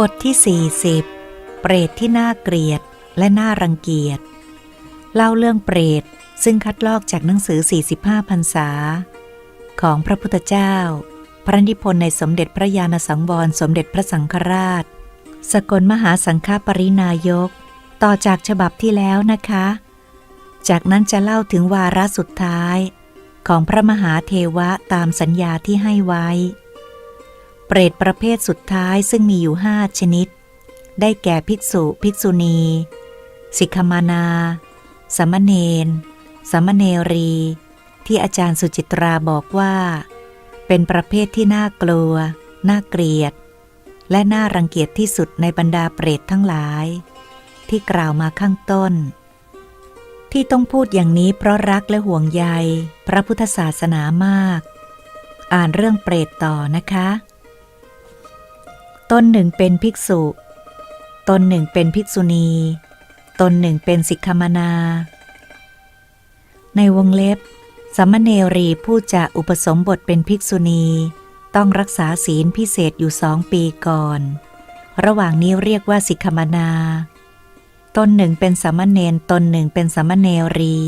บทที่ 40 เปรตที่น่าเกลียดและน่ารังเกียจ เล่าเรื่องเปรตซึ่งคัดลอกจากหนังสือ 45พรรษา ของพระพุทธเจ้า พระนิพนธ์ในสมเด็จพระญาณสังวรสมเด็จพระสังฆราช สกลมหาสังฆปรินายก ต่อจากฉบับที่แล้วนะคะ จากนั้นจะเล่าถึงวาระสุดท้าย ของพระมหาเทวะตามสัญญาที่ให้ไว้ เปรตประเภทสุดท้ายซึ่งมีอยู่ห้าชนิด ได้แก่ภิกษุ ภิกษุณี สิกขมานาสามเณรสามเณรี ที่อาจารย์สุจิตราบอกว่า เป็นประเภทที่น่ากลัว น่าเกลียด และน่ารังเกียจที่สุดในบรรดาเปรตทั้งหลาย ที่กล่าวมาข้างต้น ที่ต้องพูดอย่างนี้เพราะรักและห่วงใย พระพุทธศาสนามาก อ่านเรื่องเปรตต่อนะคะ ตนหนึ่งเป็นภิกษุ ตนหนึ่งเป็นภิกษุณี ตนหนึ่งเป็นสิกขมนา ในวงเล็บสามเณรีผู้จะอุปสมบทเป็นภิกษุณี ต้องรักษาศีลพิเศษอยู่สองปีก่อน ระหว่างนี้เรียกว่าสิกขมนา ตนหนึ่งเป็นสามเณรตนหนึ่งเป็นสามเณรี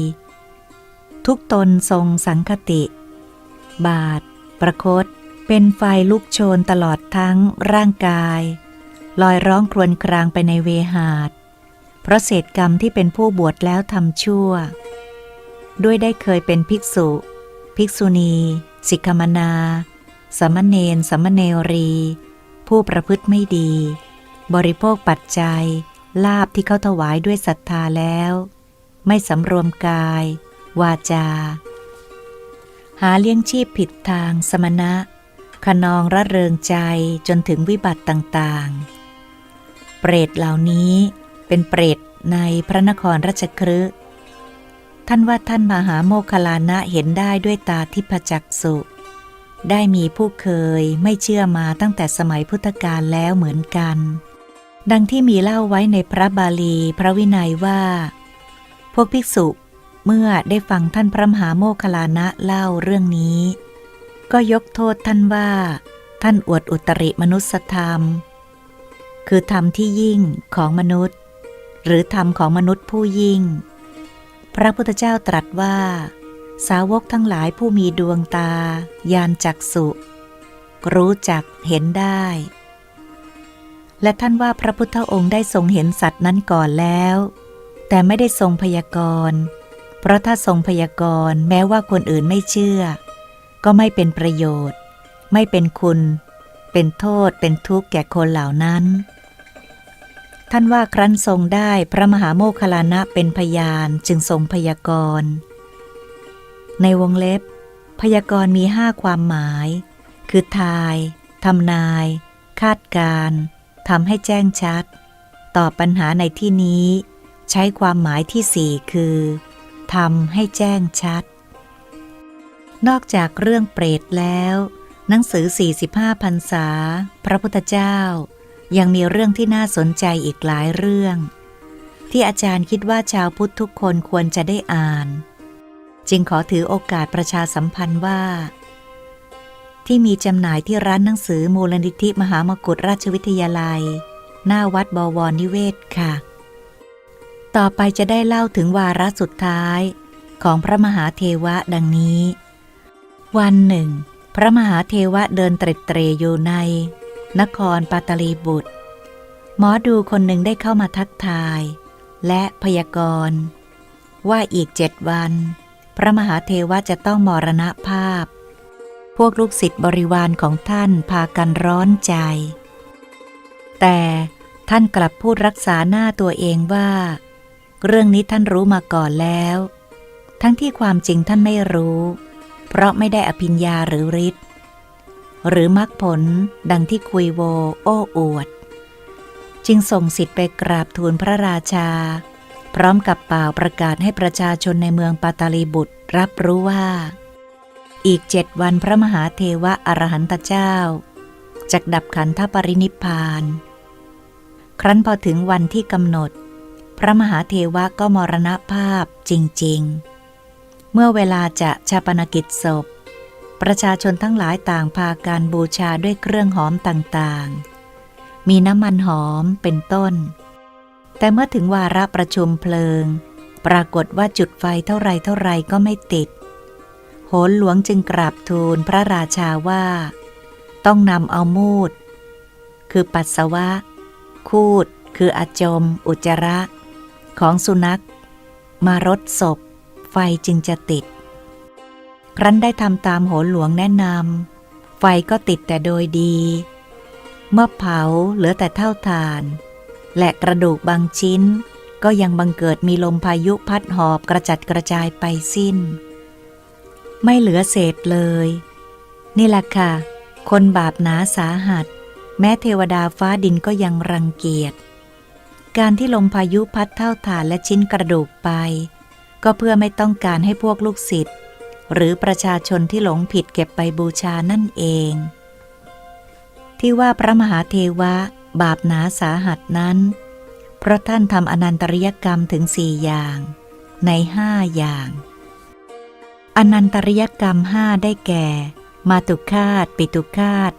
ทุกตนทรงสังคติ บาท ประคต เป็นไฟลุกโชนตลอดทั้งร่างกาย ลอยร้องครวญครางไปในเวหาด เพราะเศษกรรมที่เป็นผู้บวชแล้วทำชั่ว ด้วยได้เคยเป็นภิกษุ ภิกษุณี สิกขมนาสามเณรสามเณรี ผู้ประพฤติไม่ดี บริโภคปัจจัย ลาบที่เขาถวายด้วยศรัทธาแล้ว ไม่สำรวมกาย วาจา หาเลี้ยงชีพผิดทางสมณะ ขนองระเริงใจจนถึงวิบัติต่างๆ เปรตเหล่านี้เป็นเปรตในพระนครราชครืท่านว่าท่านมหาโมคคลานะเห็นได้ด้วยตาทิพจักสุได้มีผู้เคยไม่เชื่อมาตั้งแต่สมัยพุทธกาลแล้วเหมือนกัน ดังที่มีเล่าไว้ในพระบาลีพระวินัยว่า พวกภิกษุเมื่อได้ฟังท่านพระมหาโมคคลานะเล่าเรื่องนี้ ก็ยกโทษท่านว่า ท่านอวดอุตริมนุสธรรม คือธรรมที่ยิ่งของมนุษย์ หรือธรรมของมนุษย์ผู้ยิ่ง พระพุทธเจ้าตรัสว่า สาวกทั้งหลายผู้มีดวงตา ยานจักสุรู้จักเห็นได้ และท่านว่าพระพุทธองค์ได้ทรงเห็นสัตว์นั้นก่อนแล้ว แต่ไม่ได้ทรงพยากรณ์ เพราะถ้าทรงพยากรณ์แม้ว่าคนอื่นไม่เชื่อ ก็ไม่เป็นประโยชน์ ไม่เป็นคุณ เป็นโทษเป็นทุกข์แก่คนเหล่านั้น ท่านว่าครั้นทรงได้พระมหาโมคคลานะเป็นพยานจึงทรงพยากรณ์ ในวงเล็บ พยากรณ์มีห้าความหมาย คือทายทำนาย คาดการณ์ทำให้แจ้งชัด ตอบปัญหาในที่นี้ ใช้ความหมายที่สี่คือทำให้แจ้งชัด นอกจากเรื่องเปรตแล้ว หนังสือ 45พรรษา พระพุทธเจ้า ยังมีเรื่องที่น่าสนใจอีกหลายเรื่อง ที่อาจารย์คิดว่าชาวพุทธทุกคนควรจะได้อ่าน จึงขอถือโอกาสประชาสัมพันธ์ว่า ที่มีจำหน่ายที่ร้านหนังสือมูลนิธิมหามกุฏราชวิทยาลัย หน้าวัดบวรนิเวศค่ะ ต่อไปจะได้เล่าถึงวาระสุดท้ายของพระมหาเทวะดังนี้ วันหนึ่ง พระมหาเทวะเดินเตร็ดเตรอยู่ใน นครปาตลีบุตร หมอดูคนหนึ่งได้เข้ามาทักทาย และพยากรณ์ว่าอีกเจ็ดวัน พระมหาเทวะจะต้องมรณภาพ พวกลูกศิษย์บริวารของท่านพากันร้อนใจ แต่ท่านกลับพูดรักษาหน้าตัวเองว่า เรื่องนี้ท่านรู้มาก่อนแล้ว ทั้งที่ความจริงท่านไม่รู้ เพราะไม่ได้อภิญญาหรือฤทธิ์หรือมรรคผลดังที่คุยโวโอ้อวด จึงส่งสิทธิ์ไปกราบทูลพระราชา พร้อมกับเป่าประกาศให้ประชาชนในเมืองปาตาลีบุตรรับรู้ว่า อีกเจ็ดวันพระมหาเทวะอรหันตเจ้าจักดับขันธปรินิพพาน ครั้นพอถึงวันที่กำหนด พระมหาเทวะก็มรณภาพจริง ๆ เมื่อเวลาจะชาปนกิจศพ ประชาชนทั้งหลายต่างพาการบูชาด้วยเครื่องหอมต่างๆ มีน้ำมันหอมเป็นต้น แต่เมื่อถึงวาระประชุมเพลิง ปรากฏว่าจุดไฟเท่าไรเท่าไรก็ไม่ติด โหนหลวงจึงกราบทูลพระราชาว่า ต้องนำเอามูด คือปัสสาวะ คูด คืออาจม อุจจาระ ของสุนัข มารดศพ ฟจึงจะติด ครั้นได้ทำตามโหนหลวงแนะนำไฟก็ติดแต่โดยดี เมื่อเผาเหลือแต่เท่าฐาน และกระดูกบางชิ้น ก็ยังบังเกิดมีลมพายุพัดหอบกระจัดกระจายไปสิ้น ไม่เหลือเศษเลย นี่แหละค่ะ คนบาปหนาสาหัส แม้เทวดาฟ้าดินก็ยังรังเกียจการที่ลมพายุพัดเท่าฐานและชิ้นกระดูกไป ก็เพื่อไม่ต้องการให้พวกลูกศิษย์หรือประชาชนที่หลงผิดเก็บไปบูชานั่นเอง ที่ว่าพระมหาเทวะบาปหนาสาหัสนั้น เพราะท่านทำอนันตริยกรรมถึงสี่อย่าง ในห้าอย่าง อนันตริยกรรมห้าได้แก่ มาตุคาตปิตุคาต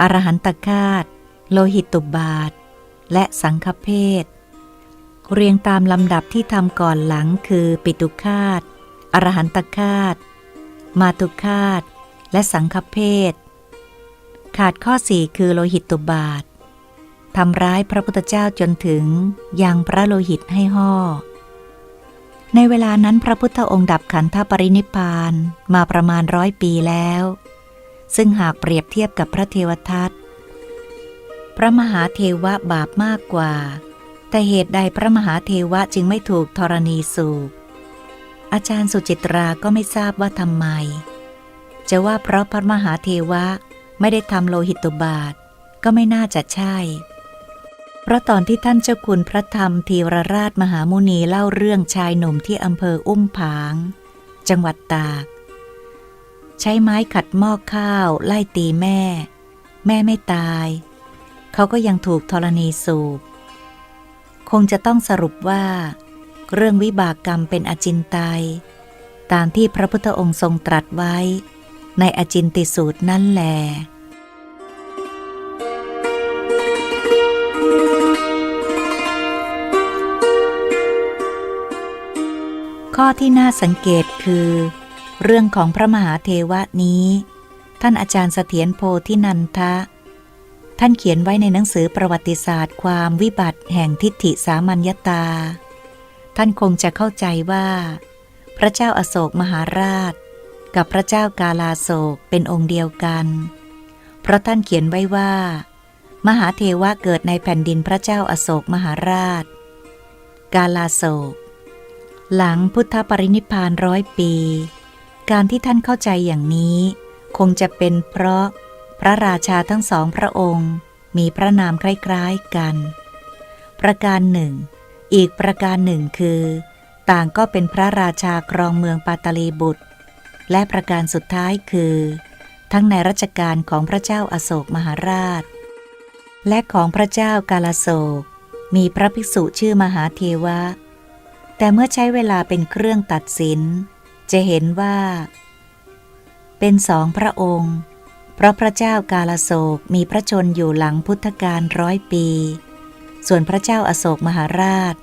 อรหันตคาตโลหิตตุบาท และสังฆเพศ เรียงตามลำดับที่ทำก่อนหลังคือปิตุคาตอรหันตคาต มาตุคาต และสังฆเพศ ขาดข้อสี่คือโลหิตตุบาททำร้ายพระพุทธเจ้าจนถึงยังพระโลหิตให้ห่อ ในเวลานั้นพระพุทธองค์ดับขันธปรินิพพานมาประมาณร้อยปีแล้ว ซึ่งหากเปรียบเทียบกับพระเทวทัตพระมหาเทวะบาปมากกว่า แต่เหตุใดพระมหาเทวะจึงไม่ถูกธรณีสูบ อาจารย์สุจิตราก็ไม่ทราบว่าทำไม จะว่าเพราะพระมหาเทวะไม่ได้ทำโลหิตุบาทก็ไม่น่าจะใช่ เพราะตอนที่ท่านเจ้าคุณพระธรรมทีรราชมหามุนีเล่าเรื่องชายหนุ่มที่อำเภออุ้มผาง จังหวัดตาก ใช้ไม้ขัดหม้อข้าว ไล่ตีแม่ แม่ไม่ตาย เขาก็ยังถูกธรณีสูบ คงจะต้องสรุปว่า เรื่องวิบากกรรมเป็นอจินไตยตามที่พระพุทธองค์ทรงตรัสไว้ ในอจินติสูตรนั่นแหลข้อที่น่าสังเกตคือ เรื่องของพระมหาเทวะนี้ ท่านอาจารย์เสถียรโพธินันทะ ท่านเขียนไว้ในหนังสือประวัติศาสตร์ ความวิบัติแห่งทิฏฐิสามัญญตา ท่านคงจะเข้าใจว่า พระเจ้าอาโศกมหาราช กับพระเจ้ากาลาโศกเป็นองค์เดียวกัน เพราะท่านเขียนไว้ว่า มหาเทวะเกิดในแผ่นดินพระเจ้าอาโศกมหาราช กาลาโศก หลังพุทธปรินิพพานร้อยปี การที่ท่านเข้าใจอย่างนี้ คงจะเป็นเพราะ พระราชาทั้งสองพระองค์มีพระนามคล้ายๆกัน ประการหนึ่ง อีกประการหนึ่งคือ ต่างก็เป็นพระราชาครองเมืองปาตาลีบุตร และประการสุดท้ายคือ ทั้งในรัชกาลของพระเจ้าอาโศกมหาราช และของพระเจ้ากาลโศก มีพระภิกษุชื่อมหาเทวะ แต่เมื่อใช้เวลาเป็นเครื่องตัดสิน จะเห็นว่า เป็นสองพระองค์ เพราะพระเจ้ากาลโศกมีพระชนอยู่หลังพุทธกาลร้อยปี ส่วนพระเจ้าอาโศกมหาราช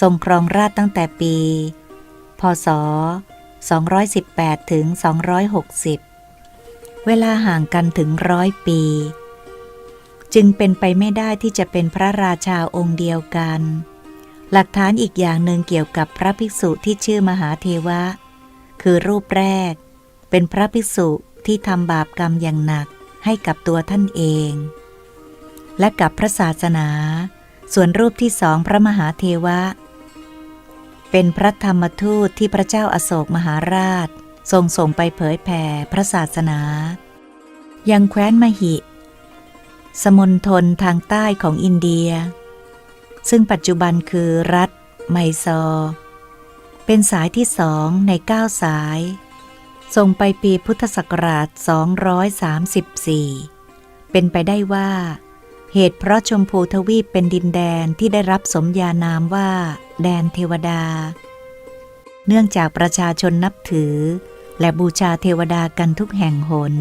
ทรงครองราชตั้งแต่ปี พศ 218 ถึง 260 เวลาห่างกันถึงร้อยปี จึงเป็นไปไม่ได้ที่จะเป็นพระราชาองค์เดียวกัน หลักฐานอีกอย่างหนึ่งเกี่ยวกับพระภิกษุที่ชื่อมหาเทวะ คือรูปแรก เป็นพระภิกษุ ที่ทำบาปกรรมอย่างหนักให้กับตัวท่านเอง และกับพระศาสนา ส่วนรูปที่สองพระมหาเทวะ เป็นพระธรรมทูตที่พระเจ้าอาโศกมหาราช ทรงส่งไปเผยแผ่พระศาสนา ยังแคว้นมหิ สมณฑลทางใต้ของอินเดีย ซึ่งปัจจุบันคือรัฐไมซอเป็นสายที่สองในเก้าสาย ส่งไปปีพุทธศักราช 234 เป็นไปได้ว่า เหตุเพราะชมพูทวีปเป็นดินแดนที่ได้รับสมญานามว่า แดนเทวดา เนื่องจากประชาชนนับถือ และบูชาเทวดากันทุกแห่งหน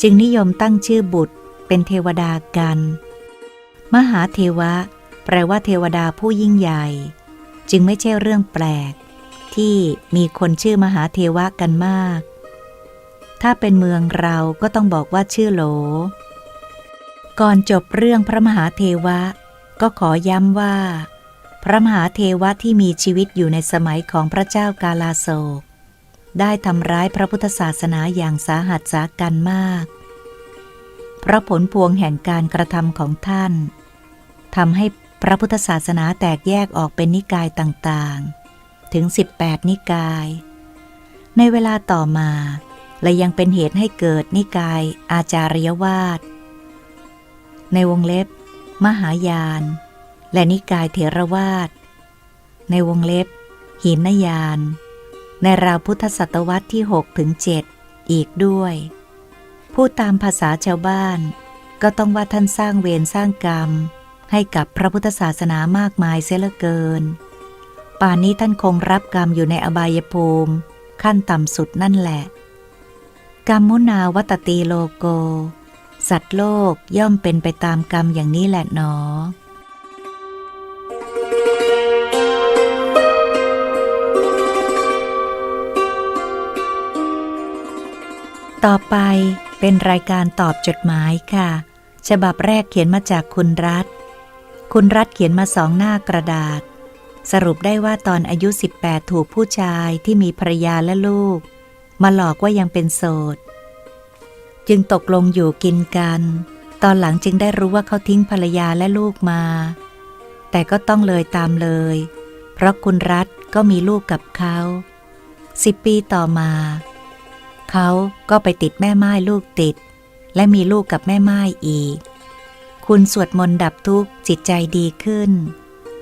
จึงนิยมตั้งชื่อบุตรเป็นเทวดากัน มหาเทวะ แปลว่าเทวดาผู้ยิ่งใหญ่ จึงไม่ใช่เรื่องแปลก ที่มีคนชื่อมหาเทวะกันมาก ถ้าเป็นเมืองเราก็ต้องบอกว่าชื่อโหล ก่อนจบเรื่องพระมหาเทวะ ก็ขอย้ำว่า พระมหาเทวะที่มีชีวิตอยู่ในสมัยของพระเจ้ากาลาโศก ได้ทำร้ายพระพุทธศาสนาอย่างสาหัสสากันมาก เพราะผลพวงแห่งการกระทำของท่านทำให้พระพุทธศาสนาแตกแยกออกเป็นนิกายต่างๆ ถึง 18 นิกาย ในเวลาต่อมาและยังเป็นเหตุให้เกิดนิกายอาจาริยวาสในวงเล็บ มหายาน และนิกายเถรวาทในวงเล็บ หินยาน ในราวพุทธศตวรรษที่ 6 ถึง 7 อีกด้วยพูดตามภาษาชาวบ้าน ก็ต้องว่าท่านสร้างเวรสร้างกรรม ให้กับพระพุทธศาสนามากมายเสียเหลือเกิน ป่านนี้ท่านคงรับกรรมอยู่ในอบายภูมิ ขั้นต่ำสุดนั่นแหละ กรรมมุนาวัตตีโลโก สัตว์โลกย่อมเป็นไปตามกรรมอย่างนี้แหละหนอต่อไปเป็นรายการตอบจดหมายค่ะ ฉบับแรกเขียนมาจากคุณรัฐ คุณรัฐเขียนมาสองหน้ากระดาษ สรุปได้ว่าตอนอายุ 18 ถูกผู้ชายที่มีภรรยาและลูก มาหลอกว่ายังเป็นโสด จึงตกลงอยู่กินกัน ตอนหลังจึงได้รู้ว่าเขาทิ้งภรรยาและลูกมา แต่ก็ต้องเลยตามเลย เพราะคุณรัฐก็มีลูกกับเขาสิบปีต่อมา เขาก็ไปติดแม่ไม้ลูกติด และมีลูกกับแม่ไม้อีก คุณสวดมนต์ดับทุกข์จิตใจดีขึ้น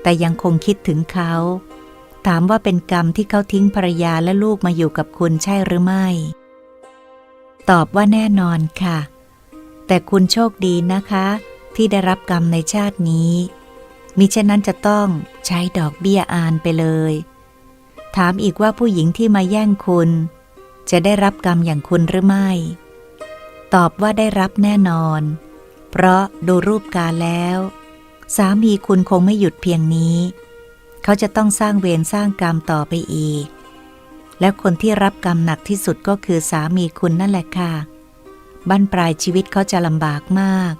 แต่ยังคงคิดถึงเขา ถามว่าเป็นกรรมที่เขาทิ้งภรรยาและลูกมาอยู่กับคุณใช่หรือไม่ ตอบว่าแน่นอนค่ะ แต่คุณโชคดีนะคะ ที่ได้รับกรรมในชาตินี้ มิฉะนั้นจะต้องใช้ดอกเบี้ยอานไปเลย ถามอีกว่าผู้หญิงที่มาแย่งคุณ จะได้รับกรรมอย่างคุณหรือไม่ ตอบว่าได้รับแน่นอน เพราะดูรูปการแล้ว สามีคุณคงไม่หยุดเพียงนี้ เขาจะต้องสร้างเวรสร้างกรรมต่อไปอีก และคนที่รับกรรมหนักที่สุดก็คือสามีคุณนั่นแหละค่ะ บั้นปลายชีวิตเขาจะลำบากมาก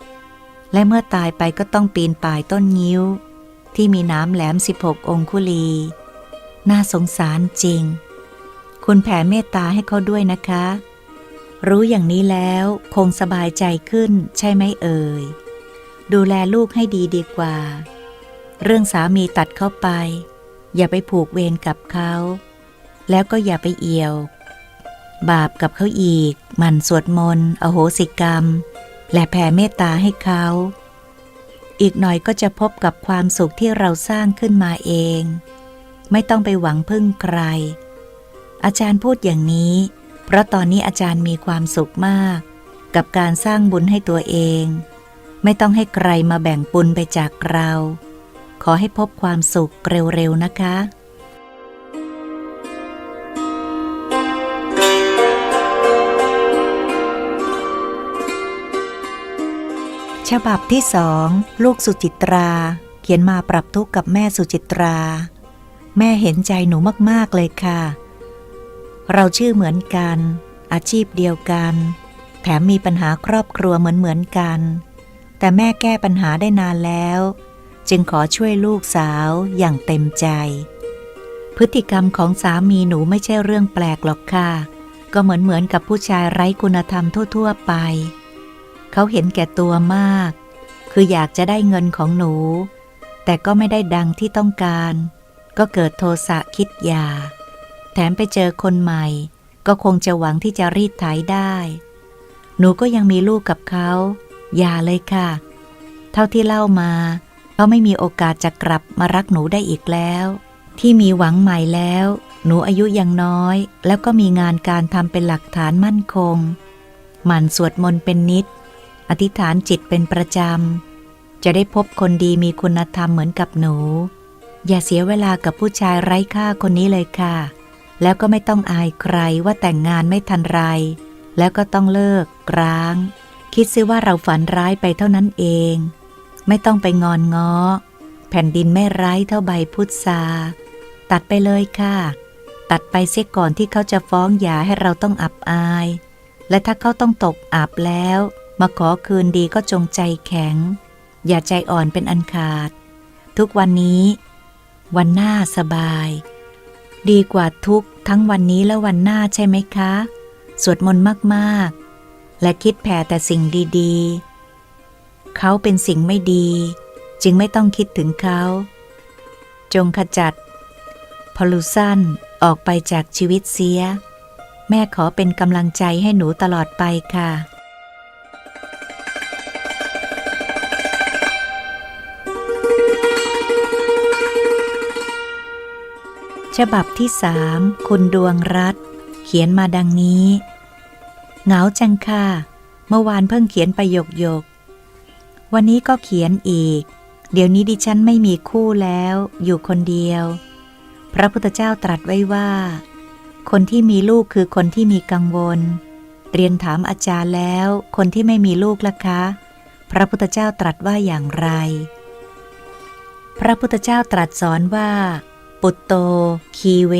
และเมื่อตายไปก็ต้องปีนป่ายต้นงิ้ว ที่มีน้ำแหลม 16 องคุลี น่าสงสารจริง คุณแผ่เมตตาให้เขาด้วยนะคะ รู้อย่างนี้แล้วคงสบายใจขึ้นใช่ไหมเอ่ย ดูแลลูกให้ดีดีกว่า เรื่องสามีตัดเข้าไป อย่าไปผูกเวรกับเขา แล้วก็อย่าไปเอี่ยว บาปกับเขาอีก มันสวดมนต์อโหสิกรรม และแผ่เมตตาให้เขา อีกหน่อยก็จะพบกับความสุขที่เราสร้างขึ้นมาเอง ไม่ต้องไปหวังพึ่งใคร อาจารย์พูดอย่างนี้ เพราะตอนนี้อาจารย์มีความสุขมาก กับการสร้างบุญให้ตัวเอง ไม่ต้องให้ใครมาแบ่งปุญไปจากเรา ขอให้พบความสุขเร็วๆนะคะฉบับที่สองลูกสุจิตรา เขียนมาปรับทุกข์กับแม่สุจิตรา แม่เห็นใจหนูมากๆเลยค่ะ เราชื่อเหมือนกัน อาชีพเดียวกัน แถมมีปัญหาครอบครัวเหมือนเหมือนกัน แต่แม่แก้ปัญหาได้นานแล้ว จึงขอช่วยลูกสาวอย่างเต็มใจ พฤติกรรมของสามีหนูไม่ใช่เรื่องแปลกหรอกค่ะ ก็เหมือนเหมือนกับผู้ชายไร้คุณธรรมทั่ว ๆ ไป เขาเห็นแก่ตัวมาก คืออยากจะได้เงินของหนู แต่ก็ไม่ได้ดังที่ต้องการ ก็เกิดโทสะคิดยา แถมไปเจอคนใหม่ ก็คงจะหวังที่จะรีดไถได้ หนูก็ยังมีลูกกับเขา อย่าเลยค่ะ เท่าที่เล่ามาเขาไม่มีโอกาสจะกลับมารักหนูได้อีกแล้ว ที่มีหวังใหม่แล้ว หนูอายุยังน้อย แล้วก็มีงานการทำเป็นหลักฐานมั่นคง หมั่นสวดมนต์เป็นนิด อธิษฐานจิตเป็นประจำ จะได้พบคนดีมีคุณธรรมเหมือนกับหนู อย่าเสียเวลากับผู้ชายไร้ค่าคนนี้เลยค่ะ แล้วก็ไม่ต้องอายใครว่าแต่งงานไม่ทันไร แล้วก็ต้องเลิกกร้าง คิดซิว่าเราฝันร้ายไปเท่านั้นเอง ไม่ต้องไปงอนง้อ แผ่นดินไม่ร้ายเท่าใบพุทราตัดไปเลยค่ะ ตัดไปเสียก่อนที่เขาจะฟ้องหย่าให้เราต้องอับอาย และถ้าเขาต้องตกอับแล้ว มาขอคืนดีก็จงใจแข็ง อย่าใจอ่อนเป็นอันขาด ทุกวันนี้ วันหน้าสบาย ดีกว่าทุกทั้งวันนี้และวันหน้าใช่ไหมคะ สวดมนต์มากๆ และคิดแผ่แต่สิ่งดีๆ เขาเป็นสิ่งไม่ดี จึงไม่ต้องคิดถึงเขา จงขจัดพลูสันออกไปจากชีวิตเสีย แม่ขอเป็นกำลังใจให้หนูตลอดไปค่ะ ฉบับที่สามคุณดวงรัตเขียนมาดังนี้ เหงาจังค่ะ เมื่อวานเพิ่งเขียนประโยคโยก วันนี้ก็เขียนอีก เดี๋ยวนี้ดิฉันไม่มีคู่แล้ว อยู่คนเดียว พระพุทธเจ้าตรัสไว้ว่า คนที่มีลูกคือคนที่มีกังวล เรียนถามอาจารย์แล้ว คนที่ไม่มีลูกล่ะคะ พระพุทธเจ้าตรัสว่าอย่างไร พระพุทธเจ้าตรัสสอนว่า ปุตโต คีเว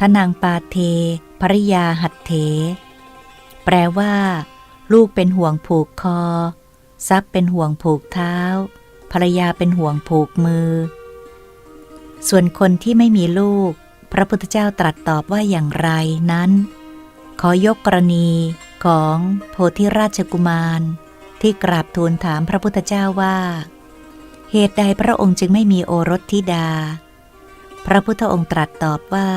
ทนังปาเทภริยาหัตเถ แปลว่า ลูกเป็นห่วงผูกคอ ทรัพย์เป็นห่วงผูกเท้า ภรรยาเป็นห่วงผูกมือ ส่วนคนที่ไม่มีลูก พระพุทธเจ้าตรัสตอบว่าอย่างไรนั้น ขอยกกรณีของโพธิราชกุมาร ที่กราบทูลถามพระพุทธเจ้าว่า เหตุใดพระองค์จึงไม่มีโอรสธิดา พระพุทธองค์ตรัสตอบว่า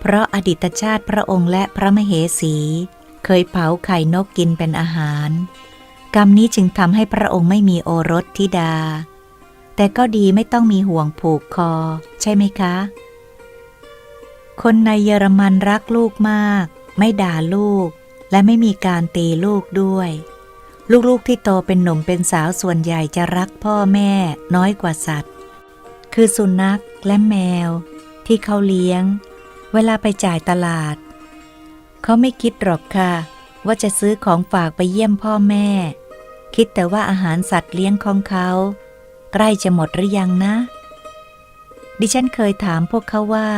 เพราะอดีตชาติพระองค์และพระมเหสี เคยเผาไข่นกกินเป็นอาหาร กรรมนี้จึงทำให้พระองค์ไม่มีโอรสธิดา แต่ก็ดีไม่ต้องมีห่วงผูกคอ ใช่ไหมคะ คนในเยอรมันรักลูกมาก ไม่ด่าลูก และไม่มีการตีลูกด้วย ลูกๆที่โตเป็นหนุ่มเป็นสาวส่วนใหญ่จะรักพ่อแม่น้อยกว่าสัตว์ คือสุนัขและแมวที่เขาเลี้ยง เวลาไปจ่ายตลาด เขาไม่คิดหรอกค่ะ ว่าจะซื้อของฝากไปเยี่ยมพ่อแม่ คิดแต่ว่าอาหารสัตว์เลี้ยงของเขา ใกล้จะหมดหรือยังนะ ดิฉันเคยถามพวกเขาว่า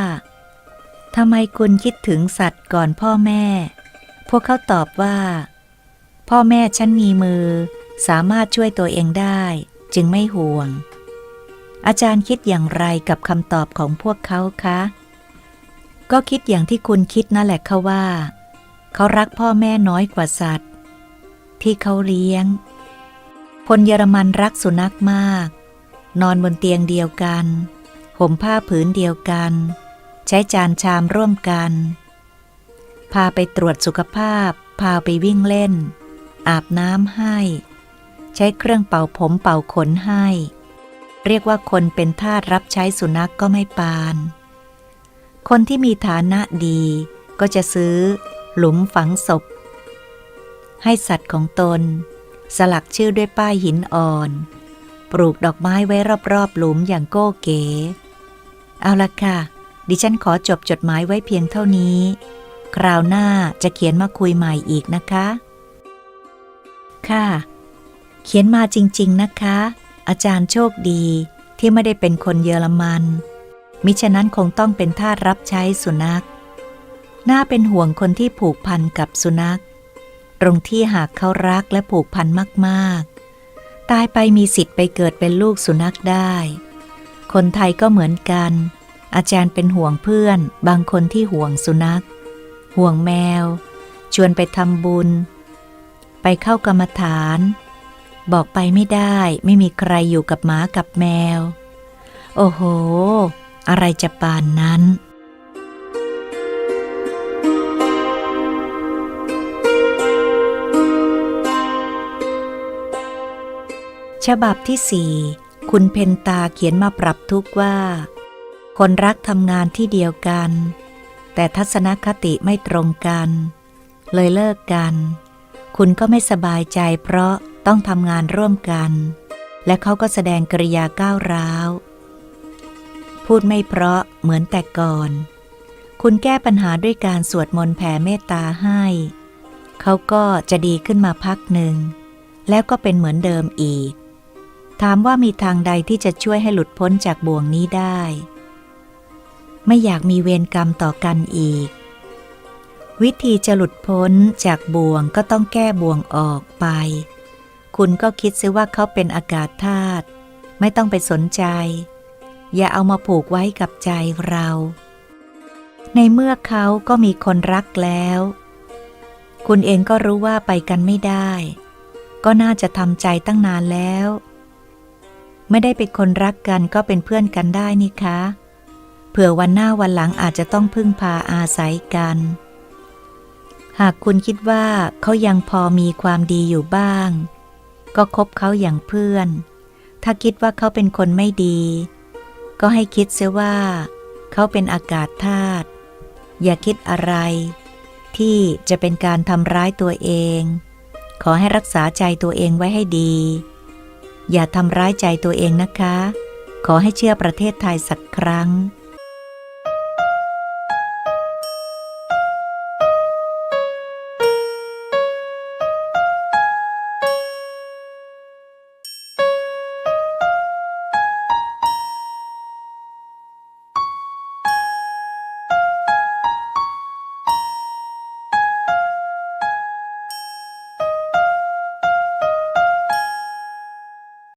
ทำไมคุณคิดถึงสัตว์ก่อนพ่อแม่ พวกเขาตอบว่า พ่อแม่ฉันมีมือ สามารถช่วยตัวเองได้ จึงไม่ห่วง อาจารย์คิดอย่างไรกับคำตอบของพวกเขาคะ ก็คิดอย่างที่คุณคิดนั่นแหละค่ะว่า เขารักพ่อแม่น้อยกว่าสัตว์ ที่เขาเลี้ยง คนเยอรมันรักสุนัขมาก นอนบนเตียงเดียวกัน ห่มผ้าผืนเดียวกัน ใช้จานชามร่วมกัน พาไปตรวจสุขภาพ พาไปวิ่งเล่น อาบน้ำให้ ใช้เครื่องเป่าผมเป่าขนให้ เรียกว่าคนเป็นทาสรับใช้สุนัขกก็ไม่ปาน คนที่มีฐานะดีก็จะซื้อหลุมฝังศพ ให้สัตว์ของตน สลักชื่อด้วยป้ายหินอ่อน ปลูกดอกไม้ไว้รอบๆหลุมอย่างโก้เก๋ เอาละค่ะ ดิฉันขอจบจดหมายไว้เพียงเท่านี้ คราวหน้าจะเขียนมาคุยใหม่อีกนะคะ ค่ะ เขียนมาจริงๆนะคะ อาจารย์โชคดีที่ไม่ได้เป็นคนเยอรมัน มิฉะนั้นคงต้องเป็นทาสรับใช้สุนัข น่าเป็นห่วงคนที่ผูกพันกับสุนัข ตรงที่หากเขารักและผูกพันมากๆ ตายไปมีสิทธิ์ไปเกิดเป็นลูกสุนัขได้ คนไทยก็เหมือนกัน อาจารย์เป็นห่วงเพื่อน บางคนที่ห่วงสุนัข ห่วงแมว ชวนไปทำบุญ ไปเข้ากรรมฐาน บอกไปไม่ได้ ไม่มีใครอยู่กับหมากับแมว โอ้โห อะไรจะปานนั้น ฉบับที่สี่คุณเพนตาเขียนมาปรับทุกว่า คนรักทำงานที่เดียวกัน แต่ทัศนคติไม่ตรงกัน เลยเลิกกัน คุณก็ไม่สบายใจเพราะต้องทำงานร่วมกัน และเขาก็แสดงกริยาก้าวร้าว พูดไม่เพราะเหมือนแต่ก่อน คุณแก้ปัญหาด้วยการสวดมนต์แผ่เมตตาให้ เขาก็จะดีขึ้นมาพักหนึ่ง แล้วก็เป็นเหมือนเดิมอีก ถามว่ามีทางใดที่จะช่วยให้หลุดพ้นจากบ่วงนี้ได้ ไม่อยากมีเวรกรรมต่อกันอีก วิธีจะหลุดพ้นจากบ่วงก็ต้องแก้บ่วงออกไป คุณก็คิดซิว่าเขาเป็นอากาศธาตุไม่ต้องไปสนใจ อย่าเอามาผูกไว้กับใจเรา ในเมื่อเขาก็มีคนรักแล้ว คุณเองก็รู้ว่าไปกันไม่ได้ ก็น่าจะทำใจตั้งนานแล้ว ไม่ได้เป็นคนรักกันก็เป็นเพื่อนกันได้นี่คะ เผื่อวันหน้าวันหลังอาจจะต้องพึ่งพาอาศัยกัน หากคุณคิดว่าเขายังพอมีความดีอยู่บ้าง ก็คบเขาอย่างเพื่อน ถ้าคิดว่าเขาเป็นคนไม่ดี ก็ให้คิดเสียว่า เขาเป็นอากาศธาตุอย่าคิดอะไร ที่จะเป็นการทำร้ายตัวเอง ขอให้รักษาใจตัวเองไว้ให้ดี อย่าทำร้ายใจตัวเองนะคะ ขอให้เชื่อประเทศไทยสักครั้ง